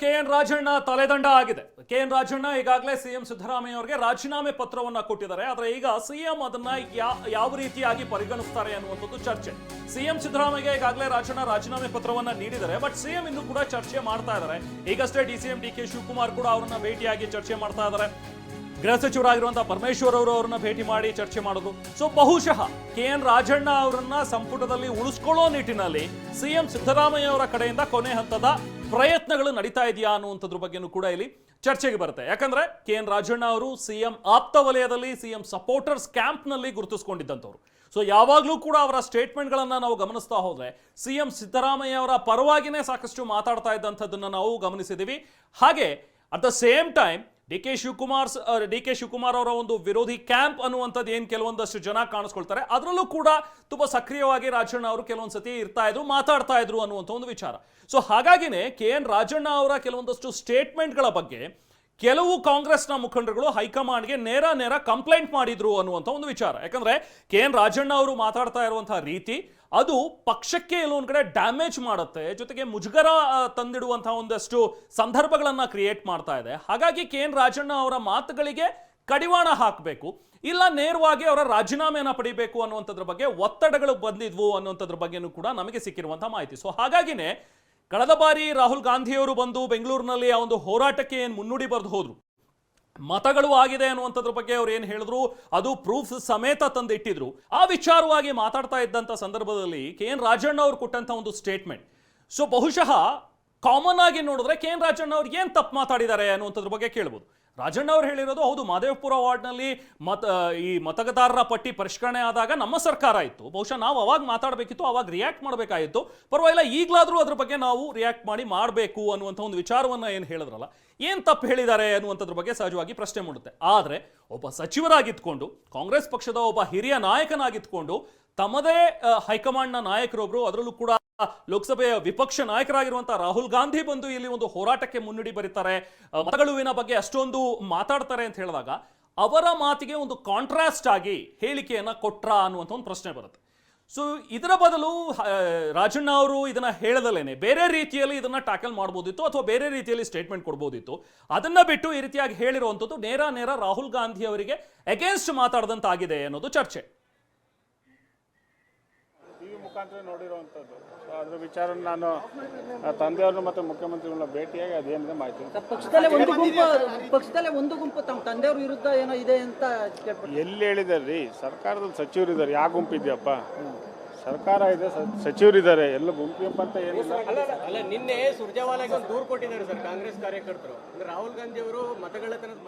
K N Rajanna ತಲೆದಂಡ ಆಗಿದೆ. K N Rajanna ಈಗಾಗಲೇ CM Siddaramaiah ಅವರಿಗೆ ರಾಜೀನಾಮೆ ಪತ್ರವನ್ನ ಕೊಟ್ಟಿದ್ದಾರೆ. ಆದ್ರೆ ಈಗ ಸಿಎಂ ಅದನ್ನ ಯಾವ ರೀತಿಯಾಗಿ ಪರಿಗಣಿಸ್ತಾರೆ ಅನ್ನುವಂಥದ್ದು ಚರ್ಚೆ. ಸಿಎಂ ಸಿದ್ದರಾಮಯ್ಯ ಈಗಾಗಲೇ ರಾಜಣ್ಣ ರಾಜೀನಾಮೆ ಪತ್ರವನ್ನ ನೀಡಿದ್ದಾರೆ. ಬಟ್ ಸಿಎಂ ಇನ್ನು ಕೂಡ ಚರ್ಚೆ ಮಾಡ್ತಾ ಇದ್ದಾರೆ. ಈಗಷ್ಟೇ D C M, D K Shivakumar ಕೂಡ ಅವರನ್ನ ಭೇಟಿಯಾಗಿ ಚರ್ಚೆ ಮಾಡ್ತಾ ಇದ್ದಾರೆ. ಗೃಹ ಸಚಿವರಾಗಿರುವಂತಹ ಪರಮೇಶ್ವರ್ ಅವರು ಅವರನ್ನ ಭೇಟಿ ಮಾಡಿ ಚರ್ಚೆ ಮಾಡೋದು. ಸೊ ಬಹುಶಃ ಕೆ ಎನ್ ರಾಜಣ್ಣ ಅವರನ್ನ ಸಂಪುಟದಲ್ಲಿ ಉಳಿಸ್ಕೊಳ್ಳೋ ನಿಟ್ಟಿನಲ್ಲಿ ಸಿಎಂ ಸಿದ್ದರಾಮಯ್ಯ ಅವರ ಕಡೆಯಿಂದ ಕೊನೆ ಹಂತದ ಪ್ರಯತ್ನಗಳು ನಡೀತಾ ಇದೆಯಾ ಅನ್ನುವಂಥದ್ರ ಬಗ್ಗೆನೂ ಕೂಡ ಇಲ್ಲಿ ಚರ್ಚೆಗೆ ಬರುತ್ತೆ. ಯಾಕಂದ್ರೆ ಕೆ ಎನ್ ರಾಜಣ್ಣ ಅವರು ಸಿಎಂ ಆಪ್ತ ವಲಯದಲ್ಲಿ ಸಿಎಂ ಸಪೋರ್ಟರ್ಸ್ ಕ್ಯಾಂಪ್ನಲ್ಲಿ ಗುರುತಿಸ್ಕೊಂಡಿದ್ದಂಥವ್ರು. ಸೊ ಯಾವಾಗಲೂ ಕೂಡ ಅವರ ಸ್ಟೇಟ್ಮೆಂಟ್ಗಳನ್ನು ನಾವು ಗಮನಿಸ್ತಾ ಹೋದ್ರೆ ಸಿಎಂ ಸಿದ್ದರಾಮಯ್ಯ ಅವರ ಪರವಾಗಿನೇ ಸಾಕಷ್ಟು ಮಾತಾಡ್ತಾ ಇದ್ದಂಥದ್ದನ್ನು ನಾವು ಗಮನಿಸಿದ್ದೀವಿ. ಹಾಗೆ at the same time D K Shivakumar D K Shivakumar ಅವರ ಒಂದು ವಿರೋಧಿ ಕ್ಯಾಂಪ್ ಅನ್ನುವಂಥದ್ದು ಏನು ಕೆಲವೊಂದಷ್ಟು ಜನ ಕಾಣಿಸ್ಕೊಳ್ತಾರೆ. ಅದರಲ್ಲೂ ಕೂಡ ತುಂಬ ಸಕ್ರಿಯವಾಗಿ ರಾಜಣ್ಣ ಅವರು ಕೆಲವೊಂದು ಸತಿ ಇರ್ತಾ ಇದ್ರು, ಮಾತಾಡ್ತಾ ಇದ್ರು ಅನ್ನುವಂಥ ಒಂದು ವಿಚಾರ. ಸೊ ಹಾಗಾಗಿನೇ ಕೆ ಎನ್ ರಾಜಣ್ಣ ಅವರ ಕೆಲವೊಂದಷ್ಟು ಸ್ಟೇಟ್ಮೆಂಟ್ಗಳ ಬಗ್ಗೆ ಕೆಲವು ಕಾಂಗ್ರೆಸ್ನ ಮುಖಂಡರುಗಳು ಹೈಕಮಾಂಡ್ಗೆ ನೇರ ನೇರ ಕಂಪ್ಲೇಂಟ್ ಮಾಡಿದ್ರು ಅನ್ನುವಂಥ ಒಂದು ವಿಚಾರ. ಯಾಕಂದ್ರೆ ಕೆ ಎನ್ ರಾಜಣ್ಣ ಅವರು ಮಾತಾಡ್ತಾ ಇರುವಂತಹ ರೀತಿ ಅದು ಪಕ್ಷಕ್ಕೆ ಎಲ್ಲೊಂದು ಕಡೆ ಡ್ಯಾಮೇಜ್ ಮಾಡುತ್ತೆ, ಜೊತೆಗೆ ಮುಜುಗರ ತಂದಿಡುವಂತಹ ಒಂದಷ್ಟು ಸಂದರ್ಭಗಳನ್ನ ಕ್ರಿಯೇಟ್ ಮಾಡ್ತಾ ಇದೆ. ಹಾಗಾಗಿ ಕೆ ಎನ್ ರಾಜಣ್ಣ ಅವರ ಮಾತುಗಳಿಗೆ ಕಡಿವಾಣ ಹಾಕಬೇಕು. ಇಲ್ಲ ನೇರವಾಗಿ ಅವರ ರಾಜೀನಾಮೆಯನ್ನ ಪಡಿಬೇಕು ಅನ್ನುವಂಥದ್ರ ಬಗ್ಗೆ ಒತ್ತಡಗಳು ಬಂದಿದ್ವು ಅನ್ನುವಂಥದ್ರ ಬಗ್ಗೆನೂ ಕೂಡ ನಮಗೆ ಸಿಕ್ಕಿರುವಂತಹ ಮಾಹಿತಿ. ಸೊ ಹಾಗಾಗಿನೇ ಕಳೆದ ಬಾರಿ ರಾಹುಲ್ ಗಾಂಧಿಯವರು ಬಂದು ಬೆಂಗಳೂರಿನಲ್ಲಿ ಆ ಒಂದು ಹೋರಾಟಕ್ಕೆ ಏನು ಮುನ್ನುಡಿ ಬರೆದು ಹೋದ್ರು? ಮತಗಳು ಆಗಿದೆ ಅನ್ನುವಂಥದ್ರ ಬಗ್ಗೆ ಅವ್ರು ಏನು ಹೇಳಿದ್ರು? ಅದು ಪ್ರೂಫ್ ಸಮೇತ ತಂದಿಟ್ಟಿದ್ರು. ಆ ವಿಚಾರವಾಗಿ ಮಾತಾಡ್ತಾ ಇದ್ದಂಥ ಸಂದರ್ಭದಲ್ಲಿ ಕೆ ಎನ್ ರಾಜಣ್ಣ ಅವರು ಕೊಟ್ಟಂಥ ಒಂದು ಸ್ಟೇಟ್ಮೆಂಟ್ ಸೊ ಬಹುಶಃ ಕಾಮನ್ ಆಗಿ ನೋಡಿದ್ರೆ ಕೆ ಎನ್ ರಾಜಣ್ಣ ಅವ್ರು ಏನು ತಪ್ಪು ಮಾತಾಡಿದ್ದಾರೆ ಅನ್ನುವಂಥದ್ರ ಬಗ್ಗೆ ಕೇಳ್ಬೋದು. ರಾಜಣ್ಣ ಅವ್ರು ಹೇಳಿರೋದು, ಹೌದು, ಮಾದೇವಪುರ ವಾರ್ಡ್ನಲ್ಲಿ ಮತ ಈ ಮತದಾರರ ಪಟ್ಟಿ ಪರಿಷ್ಕರಣೆ ಆದಾಗ ನಮ್ಮ ಸರ್ಕಾರ ಇತ್ತು. ಬಹುಶಃ ನಾವು ಅವಾಗ ಮಾತಾಡಬೇಕಿತ್ತು, ಅವಾಗ ರಿಯಾಕ್ಟ್ ಮಾಡಬೇಕಾಗಿತ್ತು. ಪರವಾಗಿಲ್ಲ, ಈಗಲಾದರೂ ಅದ್ರ ಬಗ್ಗೆ ನಾವು ರಿಯಾಕ್ಟ್ ಮಾಡಿ ಮಾಡಬೇಕು ಅನ್ನುವಂಥ ಒಂದು ವಿಚಾರವನ್ನ ಏನು ಹೇಳಿದ್ರಲ್ಲ, ಏನು ತಪ್ಪು ಹೇಳಿದ್ದಾರೆ ಅನ್ನುವಂಥದ್ರ ಬಗ್ಗೆ ಸಹಜವಾಗಿ ಪ್ರಶ್ನೆ ಮೂಡುತ್ತೆ. ಆದರೆ, ಒಬ್ಬ ಸಚಿವರಾಗಿದ್ಕೊಂಡು, ಕಾಂಗ್ರೆಸ್ ಪಕ್ಷದ ಒಬ್ಬ ಹಿರಿಯ ನಾಯಕನಾಗಿದ್ಕೊಂಡು, ತಮ್ಮದೇ ಹೈಕಮಾಂಡ್ನ ನಾಯಕರೊಬ್ಬರು ಅದರಲ್ಲೂ ಕೂಡ ಲೋಕಸಭೆಯ ವಿಪಕ್ಷ ನಾಯಕರಾಗಿರುವಂತಹ ರಾಹುಲ್ ಗಾಂಧಿ ಬಂದು ಇಲ್ಲಿ ಒಂದು ಹೋರಾಟಕ್ಕೆ ಮುನ್ನುಡಿ ಬರೀತಾರೆ. ಮತಗಳುವಿನ ಬಗ್ಗೆ ಅಷ್ಟೊಂದು ಮಾತಾಡ್ತಾರೆ ಅಂತ ಹೇಳಿದಾಗ ಅವರ ಮಾತಿಗೆ ಒಂದು ಕಾಂಟ್ರಾಸ್ಟ್ ಆಗಿ ಹೇಳಿಕೆಯನ್ನ ಕೊಟ್ರ ಅನ್ನುವಂಥ ಒಂದು ಪ್ರಶ್ನೆ ಬರುತ್ತೆ. ಸೊ ಇದರ ಬದಲು ರಾಜಣ್ಣ ಅವರು ಇದನ್ನ ಹೇಳದಲೇನೆ ಬೇರೆ ರೀತಿಯಲ್ಲಿ ಇದನ್ನ ಟ್ಯಾಕಲ್ ಮಾಡ್ಬೋದಿತ್ತು ಅಥವಾ ಬೇರೆ ರೀತಿಯಲ್ಲಿ ಸ್ಟೇಟ್ಮೆಂಟ್ ಕೊಡ್ಬೋದಿತ್ತು. ಅದನ್ನ ಬಿಟ್ಟು ಈ ರೀತಿಯಾಗಿ ಹೇಳಿರುವಂಥದ್ದು ನೇರ ನೇರ ರಾಹುಲ್ ಗಾಂಧಿ ಅವರಿಗೆ ಅಗೇನ್ಸ್ಟ್ ಮಾತಾಡದಂತಾಗಿದೆ ಅನ್ನೋದು ಚರ್ಚೆ. ಅದ್ರ ವಿಚಾರ ನಾನು ಆ ತಂದೆಯವ್ರನ್ನ ಮತ್ತು ಮುಖ್ಯಮಂತ್ರಿಗಳನ್ನ ಭೇಟಿಯಾಗಿ ಅದೇನಿದೆ ಮಾಹಿತಿ ಪಕ್ಷದಲ್ಲೇ ಒಂದು ಗುಂಪು ಪಕ್ಷದಲ್ಲೇ ಒಂದು ಗುಂಪು ತಮ್ಮ ತಂದೆಯವ್ರ ವಿರುದ್ಧ ಏನೋ ಇದೆ ಅಂತ ಎಲ್ಲಿ ಹೇಳಿದಾರೆ ರೀ? ಸರ್ಕಾರದಲ್ಲಿ ಸಚಿವರಿದ್ದಾರೆ. ಯಾವ ಗುಂಪಿದೆಯಪ್ಪ ಸರ್ಕಾರ ಇದೆ ಸಚಿವರು ಸಚಿವರಿದ್ದಾರೆ. ಎಲ್ಲ ಗುಂಪು ಗುಂಪು ಅಂತ ಏನಿಲ್ಲ. ಅಲ್ಲ ನಿನ್ನೆ ಸುರ್ಜೇವಾಲಾಗೆ ಒಂದು ದೂರು ಕೊಟ್ಟಿದ್ದಾರೆ ಸರ್ ಕಾಂಗ್ರೆಸ್ ಕಾರ್ಯಕರ್ತರು. ಅಂದ್ರೆ ರಾಹುಲ್ ಗಾಂಧಿ ಅವರು ಮತಗಳ್ಳತನದ